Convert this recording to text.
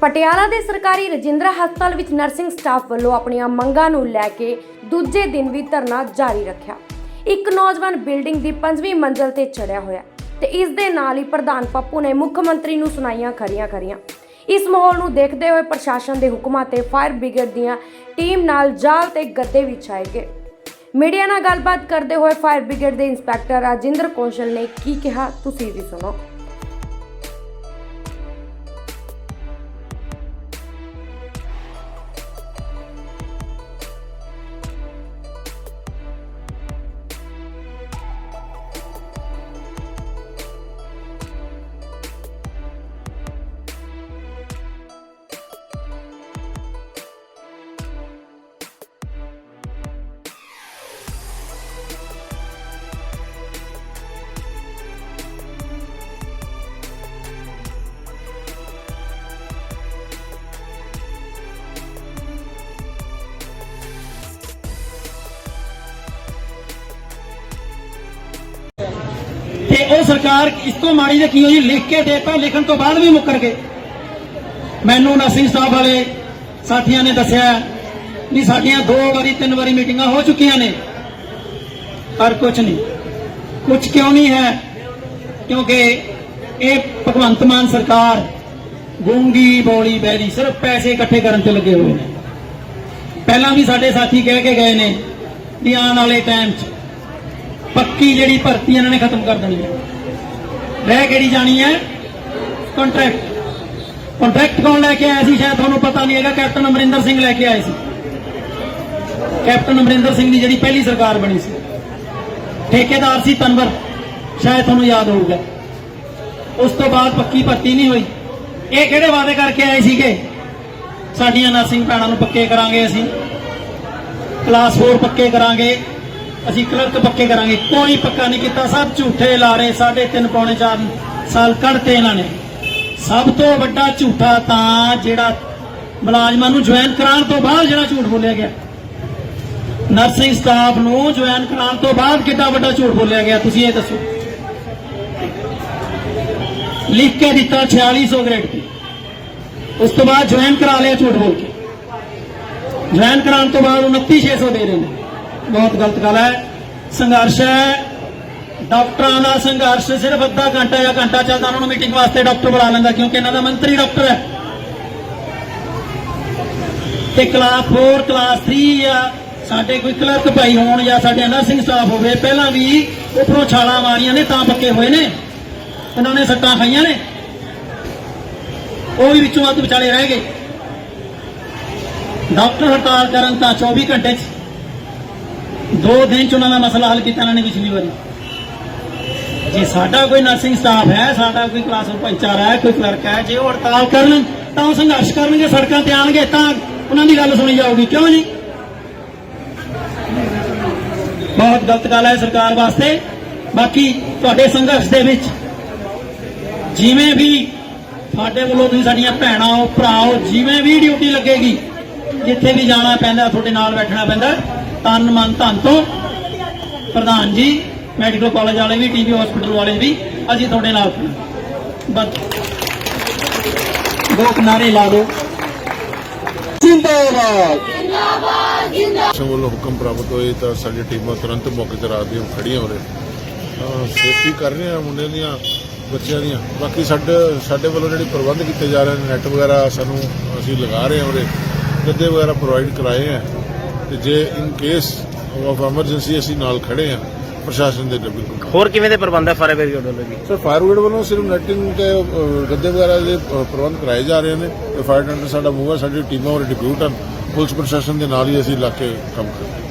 ਪਟਿਆਲਾ ਦੇ ਸਰਕਾਰੀ ਰਜਿੰਦਰਾ ਹਸਪਤਾਲ ਵਿੱਚ ਨਰਸਿੰਗ ਸਟਾਫ ਵੱਲੋਂ ਆਪਣੀਆਂ ਮੰਗਾਂ ਨੂੰ ਲੈ ਕੇ ਦੂਜੇ ਦਿਨ ਵੀ ਧਰਨਾ ਜਾਰੀ ਰੱਖਿਆ। ਇੱਕ ਨੌਜਵਾਨ ਬਿਲਡਿੰਗ ਦੀ 5ਵੀਂ ਮੰਜ਼ਲ ਤੇ ਚੜਿਆ ਹੋਇਆ ਤੇ ਇਸ ਦੇ ਨਾਲ ਹੀ ਪ੍ਰਧਾਨ ਪੱਪੂ ਨੇ ਮੁੱਖ ਮੰਤਰੀ ਨੂੰ ਸੁਣਾਈਆਂ ਖਰੀਆਂ ਖਰੀਆਂ। ਇਸ ਮਾਹੌਲ ਨੂੰ ਦੇਖਦੇ ਹੋਏ ਪ੍ਰਸ਼ਾਸਨ ਦੇ ਹੁਕਮਾਂ ਤੇ ਫਾਇਰ ਬ੍ਰਿਗੇਡ ਦੀਆਂ ਟੀਮ ਨਾਲ ਜਾਲ ਤੇ ਗੱਦੇ ਵਿਛਾਏ ਗਏ। ਮੀਡੀਆ ਨਾਲ ਗੱਲਬਾਤ ਕਰਦੇ ਹੋਏ ਫਾਇਰ ਬ੍ਰਿਗੇਡ ਦੇ ਇੰਸਪੈਕਟਰ ਰਾਜਿੰਦਰ ਕੌਸ਼ਲ ਨੇ ਕੀ ਕਿਹਾ, ਤੁਸੀਂ ਵੀ ਸੁਣੋ। ਸਰਕਾਰ ਇਸ ਤੋਂ ਮਾੜੀ ਦੇ ਕੀ ਹੋਈ? ਲਿਖ ਕੇ ਦੇਤਾ, ਲਿਖਣ ਤੋਂ ਬਾਅਦ ਵੀ ਮੁੱਕਰ ਗਏ। ਮੈਨੂੰ ਨਰਸਿੰਘ ਸਾਹਿਬ ਵਾਲੇ ਸਾਥੀਆਂ ਨੇ ਦੱਸਿਆ ਵੀ ਸਾਡੀਆਂ ਦੋ ਵਾਰੀ, ਤਿੰਨ ਵਾਰੀ ਮੀਟਿੰਗਾਂ ਹੋ ਚੁੱਕੀਆਂ ਨੇ। ਪਰ ਕੁਝ ਨਹੀਂ। ਕੁਝ ਕਿਉਂ ਨਹੀਂ ਹੈ? ਕਿਉਂਕਿ ਇਹ ਭਗਵੰਤ ਮਾਨ ਸਰਕਾਰ ਗੂੰਗੀ ਬੋਲੀ ਬੈਰੀ ਸਿਰਫ ਪੈਸੇ ਇਕੱਠੇ ਕਰਨ ਤੇ ਲੱਗੇ ਹੋਏ ਨੇ। ਪਹਿਲਾਂ ਵੀ ਸਾਡੇ ਸਾਥੀ ਕਹਿ ਕੇ ਗਏ ਨੇ ਵੀ ਆਉਣ ਵਾਲੇ ਟਾਈਮ 'ਚ ਪੱਕੀ ਜਿਹੜੀ ਭਰਤੀ ਇਹਨਾਂ ਨੇ ਖਤਮ ਕਰ ਦੇਣੀ ਹੈ। ਰਹਿ ਕਿਹੜੀ ਜਾਣੀ ਹੈ? ਕੰਟਰੈਕਟ ਕੰਟਰੈਕਟ ਕੌਣ ਲੈ ਕੇ ਆਇਆ ਸੀ? ਸ਼ਾਇਦ ਤੁਹਾਨੂੰ ਪਤਾ ਨਹੀਂ ਹੈਗਾ, ਕੈਪਟਨ ਅਮਰਿੰਦਰ ਸਿੰਘ ਲੈ ਕੇ ਆਏ ਸੀ। ਕੈਪਟਨ ਅਮਰਿੰਦਰ ਸਿੰਘ ਦੀ ਜਿਹੜੀ ਪਹਿਲੀ ਸਰਕਾਰ ਬਣੀ ਸੀ। ਠੇਕੇਦਾਰ ਸੀ ਤਨਵਰ। ਸ਼ਾਇਦ ਤੁਹਾਨੂੰ ਯਾਦ ਹੋਊਗਾ। ਉਸ ਤੋਂ ਬਾਅਦ ਪੱਕੀ ਭਰਤੀ ਨਹੀਂ ਹੋਈ। ਇਹ ਕਿਹੜੇ ਵਾਅਦੇ ਕਰਕੇ ਆਏ ਸੀਗੇ? ਸਾਡੀਆਂ ਨਰਸਿੰਗ ਭੈਣਾਂ ਨੂੰ ਪੱਕੇ ਕਰਾਂਗੇ ਅਸੀਂ। ਕਲਾਸ 4 ਪੱਕੇ ਕਰਾਂਗੇ। ਅਸੀਂ ਕਲਰਕ ਪੱਕੇ ਕਰਾਂਗੇ। ਕੋਈ ਪੱਕਾ ਨਹੀਂ ਕੀਤਾ। ਸਭ ਝੂਠੇ ਲਾਰੇ ਸਾਢੇ ਤਿੰਨ ਪੌਣੇ 4 ਸਾਲ ਕੱਢਤੇ ਇਹਨਾਂ ਨੇ। ਸਭ ਤੋਂ ਵੱਡਾ ਝੂਠਾ ਤਾਂ ਜਿਹੜਾ ਮੁਲਾਜ਼ਮਾਂ ਨੂੰ ਜੁਆਇਨ ਕਰਾਉਣ ਤੋਂ ਬਾਅਦ ਜਿਹੜਾ ਝੂਠ ਬੋਲਿਆ ਗਿਆ। ਨਰਸਿੰਗ ਸਟਾਫ ਨੂੰ ਜੁਆਇਨ ਕਰਾਉਣ ਤੋਂ ਬਾਅਦ ਕਿੰਨਾ ਵੱਡਾ ਝੂਠ ਬੋਲਿਆ ਗਿਆ, ਤੁਸੀਂ ਇਹ ਦੱਸੋ। ਲਿਖ ਕੇ ਦਿੱਤਾ 4600 ਗ੍ਰੇਡ ਤੇ। ਉਸ ਤੋਂ ਬਾਅਦ ਜੁਆਇਨ ਕਰਾ ਲਿਆ ਝੂਠ ਬੋਲ ਕੇ। ਜੁਆਇਨ ਕਰਾਉਣ ਤੋਂ ਬਾਅਦ 29600 ਦੇ ਰਹੇ ਨੇ। ਬਹੁਤ ਗਲਤ ਗੱਲ ਹੈ। ਸੰਘਰਸ਼ ਹੈ। ਡਾਕਟਰਾਂ ਦਾ ਸੰਘਰਸ਼ ਸਿਰਫ ਅੱਧਾ ਘੰਟਾ ਜਾਂ ਘੰਟਾ ਚੱਲਦਾ, ਉਹਨਾਂ ਨੂੰ ਮੀਟਿੰਗ ਵਾਸਤੇ ਡਾਕਟਰ ਬੁਲਾ ਲੈਂਦਾ, ਕਿਉਂਕਿ ਇਹਨਾਂ ਦਾ ਮੰਤਰੀ ਡਾਕਟਰ ਹੈ। ਤੇ ਕਲਾਸ 4 ਕਲਾਸ 3 ਆ, ਸਾਡੇ ਕੋਈ ਕਲਰਕ ਭਾਈ ਹੋਣ ਜਾਂ ਸਾਡੇ ਨਰਸਿੰਗ ਸਟਾਫ ਹੋਵੇ, ਪਹਿਲਾਂ ਵੀ ਉੱਪਰੋਂ ਛਾਲਾਂ ਮਾਰੀਆਂ ਨੇ, ਤਾਂ ਪੱਕੇ ਹੋਏ ਨੇ। ਉਹਨਾਂ ਨੇ ਸੱਟਾਂ ਖਾਈਆਂ ਨੇ। ਉਹ ਵੀ ਵਿੱਚੋਂ ਅੱਧ ਵਿਚਾਲੇ ਰਹਿ ਗਏ। ਡਾਕਟਰ ਹੜਤਾਲ ਕਰਨ ਤਾਂ 24 ਘੰਟੇ ਚ ਦੋ ਦਿਨ ਚ ਉਹਨਾਂ ਦਾ ਮਸਲਾ ਹੱਲ ਕੀਤਾ, ਇਹਨਾਂ ਨੇ ਪਿਛਲੀ ਵਾਰੀ ਜੇ, ਸਾਡਾ ਕੋਈ ਨਰਸਿੰਗ ਸਟਾਫ ਹੈ, ਸਾਡਾ ਕੋਈ ਕਲਾਸਰੂਮ ਭਾਈਚਾਰਾ ਹੈ, ਕੋਈ ਕਲਰਕ ਹੈ, ਜੇ ਉਹ ਹੜਤਾਲ ਕਰਨ, ਤਾਂ ਉਹ ਸੰਘਰਸ਼ ਕਰਨਗੇ, ਸੜਕਾਂ ਤੇ ਆਣਗੇ ਤਾਂ ਉਹਨਾਂ ਦੀ ਗੱਲ ਸੁਣੀ ਜਾਊਗੀ। ਕਿਉਂ ਜੀ? ਬਹੁਤ ਗਲਤ ਗੱਲ ਹੈ ਸਰਕਾਰ ਵਾਸਤੇ। ਬਾਕੀ ਤੁਹਾਡੇ ਸੰਘਰਸ਼ ਦੇ ਵਿੱਚ ਜਿਵੇਂ ਵੀ ਸਾਡੇ ਵੱਲੋਂ ਤੁਸੀਂ ਸਾਡੀਆਂ ਭੈਣਾਂ ਹੋ, ਭਰਾਓ, ਜਿਵੇਂ ਵੀ ਡਿਊਟੀ ਲੱਗੇਗੀ, ਜਿੱਥੇ ਵੀ ਜਾਣਾ ਪੈਂਦਾ, ਤੁਹਾਡੇ ਨਾਲ ਬੈਠਣਾ ਪੈਂਦਾ। ਤਨ ਮਨ ਧਨ ਤੋਂ ਪ੍ਰਧਾਨ ਜੀ ਮੈਡੀਕਲ ਕਾਲਜ ਵਾਲੇ ਵੀ ਟੀਵੀ ਹਸਪੀਟਲ ਵਾਲੇ ਵੀ ਅਸੀਂ ਤੁਹਾਡੇ ਨਾਲ। ਬਸ। ਦੋ ਕਿਨਾਰੇ ਲਾ ਦਿਓ। ਜਿੰਦਾਬਾਦ। ਸਿੰਘ ਵੱਲੋਂ ਹੁਕਮ ਪ੍ਰਾਪਤ ਹੋਏ ਤਾਂ ਸਾਡੀ ਟੀਮਾਂ ਤੁਰੰਤ ਮੌਕੇ ਤੇ ਰਾਤ ਦੀਆਂ ਖੜੀਆਂ ਹੋ ਰਹੇ ਸੇਫਟੀ ਕਰ ਰਹੇ ਆ ਮੁੰਡਿਆਂ ਦੀਆਂ ਬੱਚਿਆਂ ਦੀਆਂ। ਬਾਕੀ ਸਾਡੇ ਸਾਡੇ ਵੱਲੋਂ ਜਿਹੜੇ ਪ੍ਰਬੰਧ ਕੀਤੇ ਜਾ ਰਹੇ ਨੇ ਨੈਟ ਵਗੈਰਾ ਸਾਨੂੰ ਅਸੀਂ ਲਗਾ ਰਹੇ ਹਾਂ ਉਹਦੇ ਗੱਦੇ ਵਗੈਰਾ ਪ੍ਰੋਵਾਈਡ ਕਰਾਏ ਆ। ਤੇ ਜੇ ਇਨ ਕੇਸ ਆਫ ਐਮਰਜੈਂਸੀ ਅਸੀਂ ਨਾਲ ਖੜੇ ਆ ਪ੍ਰਸ਼ਾਸਨ ਦੇ ਬਿਲਕੁਲ ਹੋਰ ਕਿਵੇਂ ਦੇ ਪ੍ਰਬੰਧ ਹੈ ਫਾਇਰ ਬ੍ਰਿਗੇਡ ਵੱਲੋਂ ਜੀ? ਸਰ ਫਾਇਰ ਬ੍ਰਿਗੇਡ ਵੱਲੋਂ ਸਿਰਫ ਨੈਟਿੰਗ ਤੇ ਗੱਦੇ ਵਗੈਰਾ ਦੇ ਪ੍ਰਬੰਧ ਕਰਾਏ ਜਾ ਰਹੇ ਨੇ ਤੇ ਫਾਇਰ ਟੈਂਡਰ ਸਾਡਾ ਮੂਵ ਹੈ ਸਾਡੀ ਟੀਮਾਂ ਔਰ ਡਿਪਿਊਟ ਹਨ। ਪੁਲਿਸ ਪ੍ਰਸ਼ਾਸਨ ਦੇ ਨਾਲ ਹੀ ਅਸੀਂ ਇਲਾਕੇ ਕੰਮ ਕਰ ਰਹੇ ਹਾਂ।